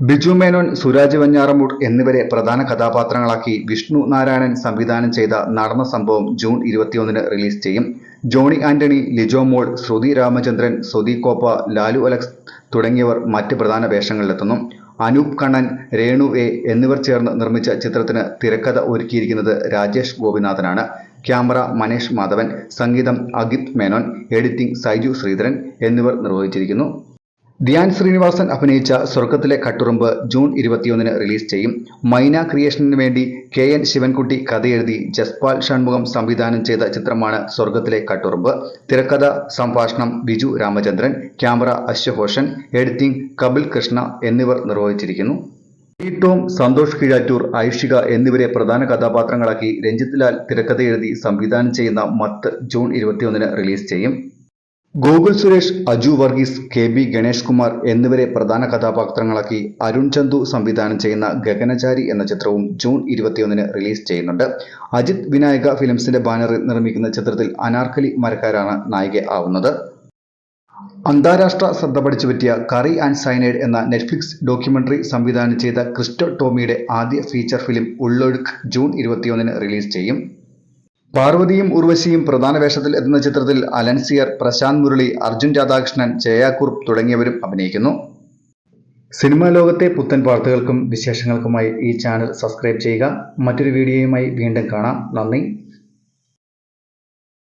ബിജു മേനോൻ സുരാജ് വെഞ്ഞാറമൂട് എന്നിവരെ പ്രധാന കഥാപാത്രങ്ങളാക്കി വിഷ്ണു നാരായണൻ സംവിധാനം ചെയ്ത നടന്ന സംഭവം ജൂൺ ഇരുപത്തിയൊന്നിന് റിലീസ് ചെയ്യും. ജോണി ആന്റണി ലിജോ മോൾ ശ്രുതി രാമചന്ദ്രൻ സുധി കോപ്പ ലാലു അലക്സ് തുടങ്ങിയവർ മറ്റ് പ്രധാന വേഷങ്ങളിലെത്തുന്നു. അനൂപ് കണ്ണൻ രേണു എ എന്നിവർ ചേർന്ന് നിർമ്മിച്ച ചിത്രത്തിന് തിരക്കഥ ഒരുക്കിയിരിക്കുന്നത് രാജേഷ് ഗോപിനാഥനാണ്. ക്യാമറ മനേഷ് മാധവൻ സംഗീതം അഗിത് മേനോൻ എഡിറ്റിംഗ് സൈജു ശ്രീധരൻ എന്നിവർ നിർവഹിച്ചിരിക്കുന്നു. ധ്യാൻ ശ്രീനിവാസൻ അഭിനയിച്ച സ്വർഗത്തിലെ കട്ടുറുമ്പ് ജൂൺ ഇരുപത്തിയൊന്നിന് റിലീസ് ചെയ്യും. മൈന ക്രിയേഷനു വേണ്ടി കെ എൻ ശിവൻകുട്ടി കഥയെഴുതി ജസ്പാൽ ഷൺമുഖം സംവിധാനം ചെയ്ത ചിത്രമാണ് സ്വർഗത്തിലെ കട്ടുറുമ്പ്. തിരക്കഥ സംഭാഷണം ബിജു രാമചന്ദ്രൻ ക്യാമറ അശ്വഘോഷൻ എഡിറ്റിംഗ് കപിൽ കൃഷ്ണ എന്നിവർ നിർവഹിച്ചിരിക്കുന്നു. ഈ ടോം സന്തോഷ് കീഴാറ്റൂർ ഐഷിക എന്നിവരെ പ്രധാന കഥാപാത്രങ്ങളാക്കി രഞ്ജിത്ത് ലാൽ തിരക്കഥയെഴുതി സംവിധാനം ചെയ്യുന്ന മത്ത് ജൂൺ ഇരുപത്തിയൊന്നിന് റിലീസ് ചെയ്യും. ഗോകുൽ സുരേഷ് അജു വർഗീസ് കെ ബി ഗണേഷ് കുമാർ എന്നിവരെ പ്രധാന കഥാപാത്രങ്ങളാക്കി അരുൺ ചന്തു സംവിധാനം ചെയ്യുന്ന ഗഗനചാരി എന്ന ചിത്രവും ജൂൺ ഇരുപത്തിയൊന്നിന് റിലീസ് ചെയ്യുന്നുണ്ട്. അജിത് വിനായക ഫിലിംസിന്റെ ബാനറിൽ നിർമ്മിക്കുന്ന ചിത്രത്തിൽ അനാർക്കലി മരക്കാരാണ് നായിക ആവുന്നത്. അന്താരാഷ്ട്ര ശ്രദ്ധ പിടിച്ചുപറ്റിയ കറി ആൻഡ് സൈനൈഡ് എന്ന നെറ്റ്ഫ്ലിക്സ് ഡോക്യുമെന്ററി സംവിധാനം ചെയ്ത ക്രിസ്റ്റോ ടോമിയുടെ ആദ്യ ഫീച്ചർ ഫിലിം ഉള്ളൊഴുക്ക് ജൂൺ ഇരുപത്തിയൊന്നിന് റിലീസ് ചെയ്യും. പാർവതിയും ഉർവശിയും പ്രധാന വേഷത്തിൽ എത്തുന്ന ചിത്രത്തിൽ അലൻസിയർ പ്രശാന്ത് മുരളി അർജുൻ രാധാകൃഷ്ണൻ ജയാക്കൂർ തുടങ്ങിയവരും അഭിനയിക്കുന്നു. സിനിമാ ലോകത്തെ പുത്തൻ വാർത്തകൾക്കും വിശേഷങ്ങൾക്കുമായി ഈ ചാനൽ സബ്സ്ക്രൈബ് ചെയ്യുക. മറ്റൊരു വീഡിയോയുമായി വീണ്ടും കാണാം. നന്ദി.